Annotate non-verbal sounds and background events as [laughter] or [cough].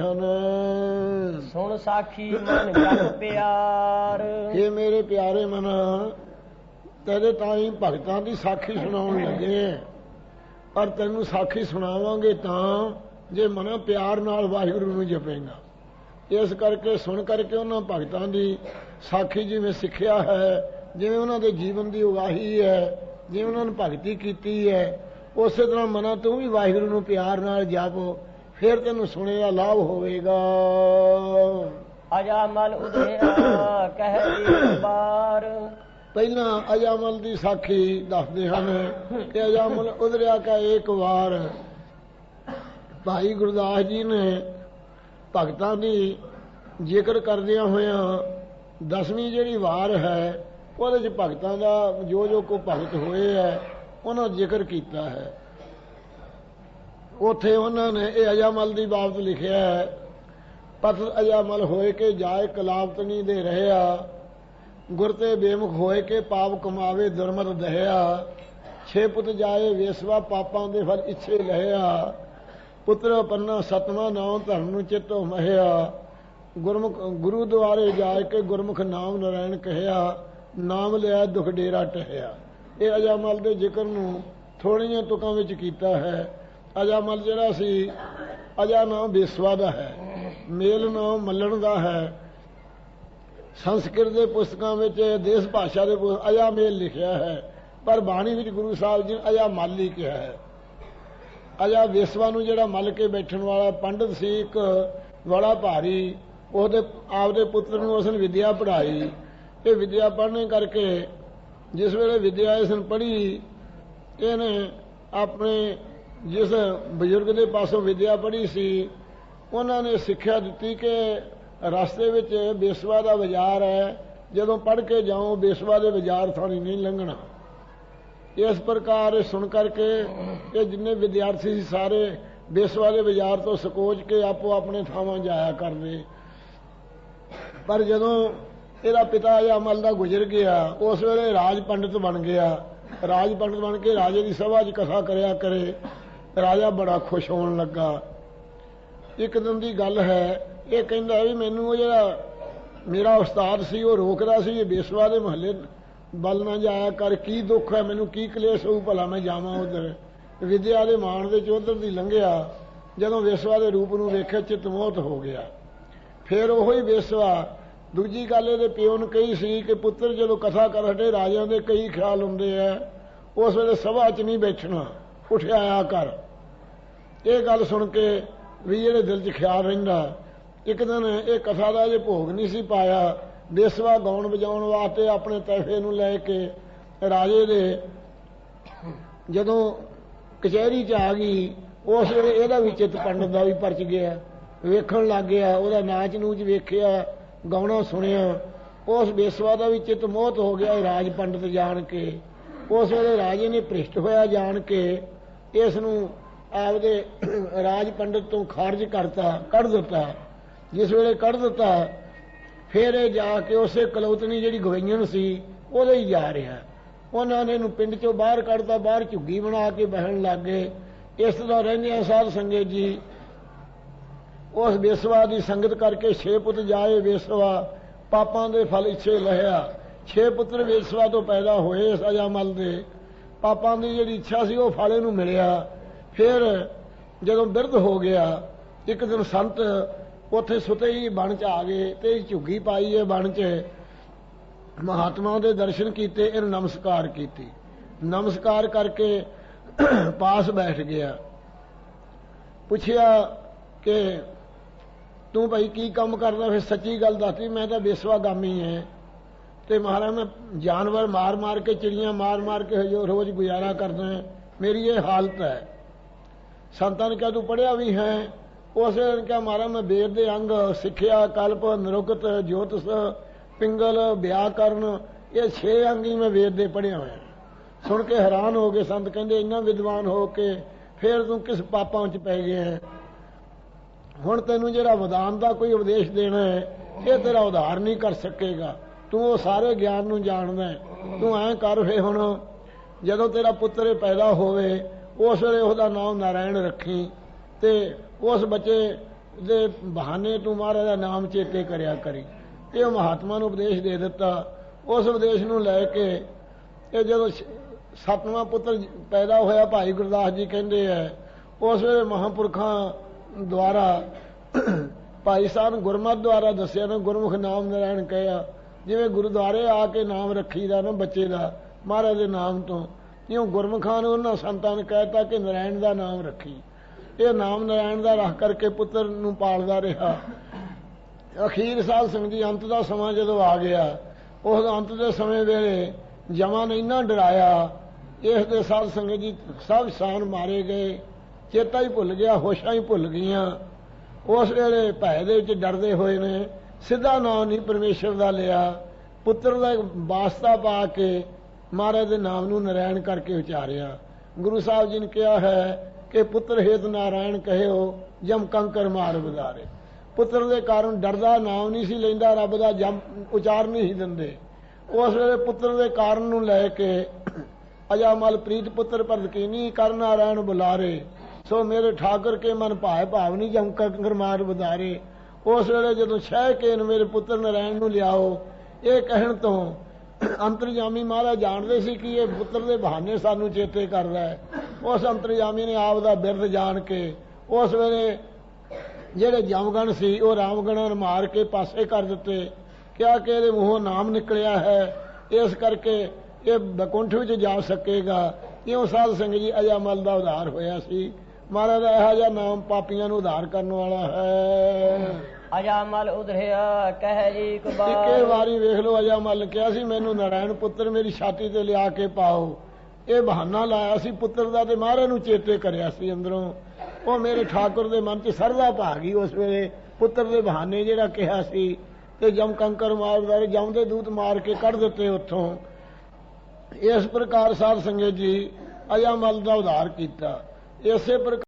ਹਨ ਸੁਣ ਸਾਖੀ ਮਨ ਜਨ ਪਿਆਰ। ਇਹ ਮੇਰੇ ਪਿਆਰੇ ਮਨ ਤੇਰੇ ਤਾਂ ਹੀ ਭਗਤਾਂ ਦੀ ਸਾਖੀ ਸੁਣਾਉਣ ਲੱਗੇ। ਪਰ ਤੈਨੂੰ ਸਾਖੀ ਸੁਣਾਵਾਂਗੇ ਤਾਂ ਜੇ ਮਨਾ ਪਿਆਰ ਨਾਲ ਵਾਹਿਗੁਰੂ ਨੂੰ ਜਪੇਗਾ। ਇਸ ਕਰਕੇ ਸੁਣ ਕਰਕੇ ਉਹਨਾਂ ਭਗਤਾਂ ਦੀ ਸਾਖੀ ਜਿਵੇਂ ਸਿੱਖਿਆ ਹੈ ਜਿਵੇਂ ਉਹਨਾਂ ਦੇ ਜੀਵਨ ਦੀ ਉਗਾਹੀ ਹੈ ਜਿਵੇਂ ਉਹਨਾਂ ਨੇ ਭਗਤੀ ਕੀਤੀ ਹੈ ਉਸੇ ਤਰ੍ਹਾਂ ਮਨਾ ਤੂੰ ਵੀ ਵਾਹਿਗੁਰੂ ਨੂੰ ਪਿਆਰ ਨਾਲ ਜਪ। ਫਿਰ ਤੈਨੂੰ ਸੁਣੇ ਦਾ ਲਾਭ ਹੋਵੇਗਾ। ਅਜਾ ਮਲ ਉਧਿਆ ਕਹਿ ਬਾਰ ਪਹਿਲਾਂ ਅਜਾਮਲ ਦੀ ਸਾਖੀ ਦੱਸਦੇ ਹਨ ਕਿ ਅਜਾਮਲ ਉਧਰਿਆ ਕਾ ਇੱਕ ਵਾਰ। ਭਾਈ ਗੁਰਦਾਸ ਜੀ ਨੇ ਭਗਤਾਂ ਦੀ ਜ਼ਿਕਰ ਕਰਦਿਆਂ ਹੋਇਆਂ ਦਸਵੀਂ ਜਿਹੜੀ ਵਾਰ ਹੈ ਉਹਦੇ ਚ ਭਗਤਾਂ ਦਾ ਜੋ ਜੋ ਕੋ ਭਗਤ ਹੋਏ ਹੈ ਉਹਨਾਂ ਦਾ ਜ਼ਿਕਰ ਕੀਤਾ ਹੈ। ਉਥੇ ਉਹਨਾਂ ਨੇ ਇਹ ਅਜਾਮਲ ਦੀ ਬਾਬਤ ਲਿਖਿਆ ਹੈ ਪਤ ਅਜਾਮਲ ਹੋਏ ਕੇ ਜਾਏ ਕਲਾਵਤਨੀ ਦੇ ਰਹਿਆ ਗੁਰ ਤੇ ਬੇਮੁਖ ਹੋਏ ਕੇ ਪਾਪ ਕਮਾਵੇ ਦੁਰਮਤ ਦਹਿਆ, ਛੇ ਪੁੱਤ ਜਾਏ ਵੇਸਵਾ ਪਾਪਾਂ ਦੇ ਫਲ ਇੱਛੇ ਲਹਿਆ, ਪੁੱਤਰ ਪੰਨਾ ਸਤਵਾਂ ਨਾਮ ਧਰਮ ਨੂੰ ਚਿਤੋ ਮਹਿਆ, ਗੁਰਮੁਖ, ਗੁਰੂ ਦੁਆਰੇ ਜਾ ਕੇ ਗੁਰਮੁਖ ਨਾਮ ਨਰਾਇਣ ਕਹਿਆ, ਨਾਮ ਲਿਆ ਦੁਖ ਡੇਰਾ ਟਹਿਆ। ਇਹ ਅਜਾਮਲ ਦੇ ਜ਼ਿਕਰ ਨੂੰ ਥੋੜੀਆਂ ਤੁਕਾਂ ਵਿੱਚ ਕੀਤਾ ਹੈ। ਅਜਾਮਲ ਜਿਹੜਾ ਸੀ, ਅਜਾ ਨਾਮ ਬੇਸਵਾ ਦਾ ਹੈ, ਮੇਲ ਨਾਮ ਮੱਲਣ ਦਾ ਹੈ। ਸੰਸਕ੍ਰਿਤ ਦੇ ਪੁਸਤਕਾਂ ਵਿੱਚ ਦੇਸ਼ ਭਾਸ਼ਾ ਦੇ ਅਜਾ ਮੇਲ ਲਿਖਿਆ ਹੈ, ਪਰ ਬਾਣੀ ਵਿੱਚ ਗੁਰੂ ਸਾਹਿਬ ਜੀ ਨੇ ਅਜਾ ਮਾਲੀ ਕਿਹਾ ਹੈ। ਅਜਾ ਵੇਸਵਾ ਨੂੰ ਜਿਹੜਾ ਮਲ ਕੇ ਬੈਠਣ ਵਾਲਾ ਪੰਡਤ ਸੀ, ਇੱਕ ਬੜਾ ਭਾਰੀ, ਉਹਦੇ ਆਪਦੇ ਪੁੱਤਰ ਨੂੰ ਉਸਨੇ ਵਿਦਿਆ ਪੜ੍ਹਾਈ। ਇਹ ਵਿਦਿਆ ਪੜ੍ਹਨੇ ਕਰਕੇ ਜਿਸ ਵੇਲੇ ਵਿਦਿਆ ਇਸਨ ਪੜ੍ਹੀ, ਇਹਨੇ ਆਪਣੇ ਜਿਸ ਬਜ਼ੁਰਗ ਦੇ ਪਾਸੋਂ ਵਿਦਿਆ ਪੜ੍ਹੀ ਸੀ, ਉਹਨਾਂ ਨੇ ਸਿੱਖਿਆ ਦਿੱਤੀ ਕਿ ਰਸਤੇ ਵਿੱਚ ਬੇਸਵਾ ਦਾ ਬਾਜ਼ਾਰ ਹੈ। ਜਦੋਂ ਪੜ੍ਹ ਕੇ ਜਾਓ, ਬੇਸਵਾ ਦੇ ਬਾਜ਼ਾਰ ਥਾਣੀ ਨਹੀਂ ਲੰਘਣਾ। ਇਸ ਪ੍ਰਕਾਰ ਸੁਣ ਕਰਕੇ ਇਹ ਜਿੰਨੇ ਵਿਦਿਆਰਥੀ ਸੀ ਸਾਰੇ ਬੇਸਵਾ ਦੇ ਬਾਜ਼ਾਰ ਤੋਂ ਸਕੋਚ ਕੇ ਆਪੋ ਆਪਣੇ ਥਾਵਾਂ ਜਾਇਆ ਕਰਦੇ। ਪਰ ਜਦੋਂ ਇਹਦਾ ਪਿਤਾ ਜਾਂ ਅਮਲ ਦਾ ਗੁਜ਼ਰ ਗਿਆ, ਉਸ ਵੇਲੇ ਰਾਜ ਪੰਡਿਤ ਬਣ ਗਿਆ। ਰਾਜ ਪੰਡਿਤ ਬਣ ਕੇ ਰਾਜੇ ਦੀ ਸਭਾ 'ਚ ਕਥਾ ਕਰਿਆ ਕਰੇ। ਰਾਜਾ ਬੜਾ ਖੁਸ਼ ਹੋਣ ਲੱਗਾ। ਇੱਕ ਦਿਨ ਦੀ ਗੱਲ ਹੈ, ਇਹ ਕਹਿੰਦਾ ਵੀ ਮੈਨੂੰ ਉਹ ਜਿਹੜਾ ਮੇਰਾ ਉਸਤਾਦ ਸੀ, ਉਹ ਰੋਕਦਾ ਸੀ ਇਹ ਬੇਸਵਾ ਦੇ ਮਹੱਲੇ ਬਲ ਨਾ ਜਾਇਆ ਕਰ, ਕੀ ਦੁੱਖ ਹੈ, ਮੈਨੂੰ ਕੀ ਕਲੇਸ਼ ਹੋਊ, ਭਲਾ ਮੈਂ ਜਾਵਾਂ ਉਧਰ। ਵਿਦਿਆ ਦੇ ਮਾਣ ਦੇ ਚ ਦੀ ਲੰਘਿਆ। ਜਦੋਂ ਬੇਸਵਾ ਦੇ ਰੂਪ ਨੂੰ ਵੇਖਿਆ ਚਿਤਮੋਤ ਹੋ ਗਿਆ। ਫਿਰ ਉਹ ਹੀ ਬੇਸਵਾ, ਦੂਜੀ ਗੱਲ ਇਹਦੇ ਪਿਓ ਨੂੰ ਕਹੀ ਸੀ ਕਿ ਪੁੱਤਰ, ਜਦੋਂ ਕਥਾ ਕਰ ਹਟੇ, ਰਾਜਿਆਂ ਦੇ ਕਈ ਖਿਆਲ ਹੁੰਦੇ ਆ, ਉਸ ਵੇਲੇ ਸਭਾ 'ਚ ਨਹੀਂ ਬੈਠਣਾ, ਉੱਠਿਆ ਆਇਆ ਕਰ। ਇਹ ਗੱਲ ਸੁਣ ਕੇ ਵੀ ਜਿਹੜੇ ਦਿਲ 'ਚ ਖਿਆਲ ਰਹਿੰਦਾ ਇੱਕ ਦਿਨ ਇਹ ਕਥਾ ਦਾ ਜੇ ਭੋਗ ਨਹੀਂ ਸੀ ਪਾਇਆ ਬੇਸਵਾ ਗਾਉਣ ਵਜਾਉਣ ਵਾਸਤੇ ਆਪਣੇ ਤੈਫੇ ਨੂੰ ਲੈ ਕੇ ਰਾਜੇ ਦੇ ਜਦੋਂ ਕਚਹਿਰੀ 'ਚ ਆ ਗਈ, ਉਸ ਵੇਲੇ ਇਹਦਾ ਵੀ ਚਿੱਤ ਪੰਡਤ ਦਾ ਵੀ ਪਰਚ ਗਿਆ। ਵੇਖਣ ਲੱਗ ਗਿਆ, ਉਹਦਾ ਨਾਚ ਨੂਚ ਵੇਖਿਆ, ਗਾਉਣਾ ਸੁਣਿਆ, ਉਸ ਬੇਸਵਾ ਦਾ ਵੀ ਚਿੱਤ ਮੋਹਤ ਹੋ ਗਿਆ ਰਾਜ ਪੰਡਤ ਜਾਣ ਕੇ। ਉਸ ਵੇਲੇ ਰਾਜੇ ਨੇ ਭ੍ਰਿਸ਼ਟ ਹੋਇਆ ਜਾਣ ਕੇ, ਇਸ ਨੂੰ ਆਪਦੇ ਰਾਜ ਪੰਡਤ ਤੋਂ ਖਾਰਜ ਕਰਤਾ, ਕੱਢ ਦਿੱਤਾ। ਜਿਸ ਵੇਲੇ ਕੱਢ ਦਿੱਤਾ, ਫਿਰ ਇਹ ਜਾ ਕੇ ਉਸੇ ਕਲੌਤਨੀ ਜਿਹੜੀ ਗਵਈਆਂ ਸੀ, ਉਹਦੇ ਹੀ ਜਾ ਰਿਹਾ। ਉਹਨਾਂ ਨੇ ਇਹਨੂੰ ਪਿੰਡ ਚੋਂ ਬਾਹਰ ਕੱਢਤਾ, ਬਾਹਰ ਝੁੱਗੀ ਬਣਾ ਕੇ ਬਹਿਣ ਲੱਗ ਗਏ। ਇਸ ਤਰ੍ਹਾਂ ਰਹਿੰਦੇ ਆ ਸਾਧ ਸੰਗਤ ਜੀ, ਉਸ ਬੇਸਵਾ ਦੀ ਸੰਗਤ ਕਰਕੇ ਛੇ ਪੁੱਤ ਜਾਏ ਬੇਸਵਾ, ਪਾਪਾਂ ਦੇ ਫਲ ਇੱਛੇ ਲਹਿਆ। ਛੇ ਪੁੱਤਰ ਬੇਸਵਾ ਤੋਂ ਪੈਦਾ ਹੋਏ ਸਜਾ ਮਲ ਦੇ। ਪਾਪਾਂ ਦੀ ਜਿਹੜੀ ਇੱਛਾ ਸੀ, ਉਹ ਫਲ ਨੂੰ ਮਿਲਿਆ। ਫਿਰ ਜਦੋਂ ਬਿਰਧ ਹੋ ਗਿਆ, ਇੱਕ ਦਿਨ ਸੰਤ ਉੱਥੇ ਸੁਤੇ ਹੀ ਬਣ ਚ ਆ ਗਏ ਤੇ ਝੁੱਗੀ ਪਾਈ ਹੈ ਬਣ ਚ। ਮਹਾਤਮਾ ਦੇ ਦਰਸ਼ਨ ਕੀਤੇ, ਇਹਨੂੰ ਨਮਸਕਾਰ ਕੀਤੀ। ਨਮਸਕਾਰ ਕਰਕੇ [clears throat] ਪਾਸ ਬੈਠ ਗਿਆ। ਪੁੱਛਿਆ ਕਿ ਤੂੰ ਭਾਈ ਕੀ ਕੰਮ ਕਰਦਾ? ਫਿਰ ਸੱਚੀ ਗੱਲ ਦੱਸਦੀ ਮੈਂ ਤਾਂ ਬੇਸਵਾ ਗਾਮੀ ਐ। ਤੇ ਮਹਾਰਾਜ ਮੈਂ ਜਾਨਵਰ ਮਾਰ ਮਾਰ ਕੇ, ਚਿੜੀਆਂ ਮਾਰ ਮਾਰ ਕੇ ਹਜੋ ਰੋਜ਼ ਗੁਜ਼ਾਰਾ ਕਰਦਾ। ਮੇਰੀ ਇਹ ਹਾਲਤ ਹੈ ਸੰਤਾਂ ਨੇ ਕਿਹਾ, ਤੂੰ ਪੜਿਆ ਵੀ ਹੈ? ਉਸ ਨੇ ਕਿਹਾ, ਮਹਾਰਾਜ, ਮੈਂ ਵੇਦ ਦੇ ਅੰਗ ਸਿੱਖਿਆ, ਕਲਪ, ਨਿਰੁਕਤ, ਜੋਤਿਸ, ਪਿੰਗਲ ਵਿਆਕਰਨ ਇਹ ਛੇ ਅੰਗ ਹੀ ਮੈਂ ਵੇਦ ਦੇ ਪੜਿਆ ਹੋਇਆ ਸੁਣ ਕੇ ਹੈਰਾਨ ਹੋ ਗਏ ਸੰਤ, ਕਹਿੰਦੇ, ਇੰਨਾ ਵਿਦਵਾਨ ਹੋ ਕੇ ਫੇਰ ਤੂੰ ਕਿਸ ਪਾਪਾਂ 'ਚ ਪੈ ਗਿਆ ਹੈ? ਹੁਣ ਤੈਨੂੰ ਜਿਹੜਾ ਵਿਦਾਨ ਦਾ ਕੋਈ ਉਪਦੇਸ਼ ਦੇਣਾ ਹੈ, ਇਹ ਤੇਰਾ ਉਧਾਰ ਨਹੀਂ ਕਰ ਸਕੇਗਾ। ਤੂੰ ਉਹ ਸਾਰੇ ਗਿਆਨ ਨੂੰ ਜਾਣਦਾ ਤੂੰ ਐਂ ਕਰ, ਫੇ ਹੁਣ ਜਦੋਂ ਤੇਰਾ ਪੁੱਤਰ ਪੈਦਾ ਹੋਵੇ ਉਸ ਵੇਲੇ ਉਹਦਾ ਨਾਮ ਨਾਰਾਇਣ ਰੱਖੀ ਤੇ ਉਸ ਬੱਚੇ ਦੇ ਬਹਾਨੇ ਤੂੰ ਮਹਾਰਾਜ ਦਾ ਨਾਮ ਚੇਤੇ ਕਰਿਆ ਕਰੀ। ਇਹ ਮਹਾਤਮਾ ਨੂੰ ਉਪਦੇਸ਼ ਦੇ ਦਿੱਤਾ। ਉਸ ਉਪਦੇਸ਼ ਨੂੰ ਲੈ ਕੇ ਇਹ ਜਦੋਂ ਸ- ਸੱਤਵਾਂ ਪੁੱਤਰ ਪੈਦਾ ਹੋਇਆ, ਭਾਈ ਗੁਰਦਾਸ ਜੀ ਕਹਿੰਦੇ ਐ ਉਸ ਵੇਲੇ ਮਹਾਂਪੁਰਖਾਂ ਦੁਆਰਾ ਭਾਈ ਸਾਹਿਬ ਗੁਰਮਤ ਦੁਆਰਾ ਦੱਸਿਆ ਨਾ, ਗੁਰਮੁਖ ਨਾਮ ਨਾਰਾਇਣ ਕਹਿਆ ਜਿਵੇਂ ਗੁਰਦੁਆਰੇ ਆ ਕੇ ਨਾਮ ਰੱਖੀਦਾ ਨਾ ਬੱਚੇ ਦਾ, ਮਹਾਰਾਜ ਦੇ ਨਾਮ ਤੋਂ ਇਉਂ ਗੁਰਮੁਖਾਂ ਉਹਨਾਂ ਸੰਤਾਂ ਨੇ ਕਹਿਤਾ ਕਿ ਨਾਰਾਇਣ ਦਾ ਨਾਮ ਰੱਖੀ। ਇਹ ਨਾਮ ਨਾਰਾਇਣ ਦਾ ਰੱਖ ਕਰਕੇ ਪੁੱਤਰ ਨੂੰ ਪਾਲਦਾ ਰਿਹਾ। ਅਖੀਰ ਸਾਧ ਸੰਗਤ ਜੀ ਅੰਤ ਦਾ ਸਮਾਂ ਜਦੋਂ ਆ ਗਿਆ, ਉਸ ਅੰਤ ਦੇ ਸਮੇਂ ਵੇਲੇ ਜਮਾਂ ਨੇ ਇੰਨਾ ਡਰਾਇਆ, ਇਸ ਦੇ ਸਾਧ ਸੰਗਤ ਜੀ ਸਭ ਸਾਨ ਮਾਰੇ ਗਏ, ਚੇਤਾ ਹੀ ਭੁੱਲ ਗਿਆ, ਹੋਸ਼ਾਂ ਹੀ ਭੁੱਲ ਗਈਆਂ। ਉਸ ਵੇਲੇ ਭੈ ਦੇ ਵਿੱਚ ਡਰਦੇ ਹੋਏ ਨੇ, ਸਿੱਧਾ ਨਾਮ ਨਹੀਂ ਪਰਮੇਸ਼ਰ ਦਾ ਲਿਆ। ਪੁੱਤਰ ਦਾ ਵਾਸਤਾ ਪਾ ਕੇ ਮਹਾਰਾਜ ਦੇ ਨਾਮ ਨੂੰ ਨਰਾਇਣ ਕਰਕੇ ਉਚਾਰਿਆ। ਗੁਰੂ ਸਾਹਿਬ ਜੀ ਨੇ ਕਿਹਾ ਹੈ ਕਿ ਪੁੱਤਰ ਹੇਤ ਨਾਰਾਇਣ ਕਹਿਓ, ਜਮ ਕੰਕਰ ਮਾਰ ਬਦਾਰੇ ਪੁੱਤਰ ਦੇ ਕਾਰਨ ਡਰਦਾ ਨਾਮ ਨਹੀਂ ਸੀ ਲੈਂਦਾ, ਰੱਬ ਦਾ ਜਮ ਉਚਾਰ ਨਹੀਂ ਸੀ ਦਿੰਦੇ। ਉਸ ਵੇਲੇ ਪੁੱਤਰ ਦੇ ਕਾਰਨ ਨੂੰ ਲੈ ਕੇ ਅਜਾਮਲ ਪ੍ਰੀਤ ਪੁੱਤਰ ਪਰਦਕੀਨੀ ਕਰ ਨਾਰਾਇਣ ਬੁਲਾਰੇ, ਸੋ ਮੇਰੇ ਠਾਕਰ ਕੇ ਮਨ ਭਾਏ ਭਾਵ ਭਾਵਨੀ ਜਮ ਕੰਕਰ ਮਾਰ ਬਦਾਰੇ ਉਸ ਵੇਲੇ ਜਦੋਂ ਛਹਿ ਕੇ ਮੇਰੇ ਪੁੱਤਰ ਨਾਰਾਇਣ ਨੂੰ ਲਿਆਓ, ਇਹ ਕਹਿਣ ਤੋਂ ਅੰਤਰਜਾਮੀ ਮਹਾਰਾਜ ਜਾਣਦੇ ਸੀ ਕਿ ਇਹ ਪੁੱਤਰ ਦੇ ਬਹਾਨੇ ਸਾਨੂੰ ਚੇਤੇ ਕਰਦਾ ਹੈ। ਉਸ ਅੰਤਰਜਾਮੀ ਨੇ ਆਪ ਦਾ ਬਿਰਦ ਜਾਣ ਕੇ ਉਸ ਵੇਲੇ ਜਿਹੜੇ ਜਮਗਣ ਸੀ, ਉਹ ਰਾਮਗਣਾਂ ਮਾਰ ਕੇ ਪਾਸੇ ਕਰ ਦਿੱਤੇ। ਕਿਹਾ ਕਿ ਇਹਦੇ ਮੂੰਹੋਂ ਨਾਮ ਨਿਕਲਿਆ ਹੈ। ਇਸ ਕਰਕੇ ਇਹ ਬਕੁੰਠ ਵਿੱਚ ਜਾ ਸਕੇਗਾ। ਇਉਂ ਸਾਧ ਸਿੰਘ ਜੀ ਅਜਾਮਲ ਦਾ ਉਧਾਰ ਹੋਇਆ ਸੀ। ਮਹਾਰਾਜ ਦਾ ਇਹੋ ਜਿਹਾ ਨਾਮ ਪਾਪੀਆਂ ਨੂੰ ਉਧਾਰ ਕਰਨ ਵਾਲਾ ਹੈ। ਅਜਾਮਲ ਉਧਰਿਆ ਕਹਿ ਜੀ ਇੱਕੇ ਕਬਾਰ ਵਾਰੀ। ਵੇਖ ਲਓ ਅਜਾਮਲ ਕਿਹਾ ਸੀ ਮੈਨੂੰ ਨਾਰਾਇਣ ਪੁੱਤਰ ਮੇਰੀ ਛਾਤੀ ਤੇ ਲਿਆ ਕੇ ਪਾਓ। ਇਹ ਬਹਾਨਾ ਲਾਇਆ ਸੀ ਪੁੱਤਰ ਦਾ ਤੇ ਮਹਾਰਾਜ ਨੂੰ ਚੇਤੇ ਕਰਿਆ ਸੀ ਅੰਦਰੋਂ। ਉਹ ਮੇਰੇ ਠਾਕੁਰ ਦੇ ਮਨ 'ਚ ਸਰਦਾ ਪਾ ਗਈ ਉਸ ਵੇਲੇ ਪੁੱਤਰ ਦੇ ਬਹਾਨੇ ਜਿਹੜਾ ਕਿਹਾ ਸੀ ਤੇ ਜਮ ਕੰਕਰ ਮਾਰਦਾ ਜਮ ਦੇ ਦੂਤ ਮਾਰ ਕੇ ਕੱਢ ਦਿੱਤੇ ਉੱਥੋਂ। ਇਸ ਪ੍ਰਕਾਰ ਸਾਧ ਸੰਗਤ ਜੀ ਅਜਾਮਲ ਦਾ ਉਧਾਰ ਕੀਤਾ। ਇਸੇ ਪ੍ਰਕਾਰ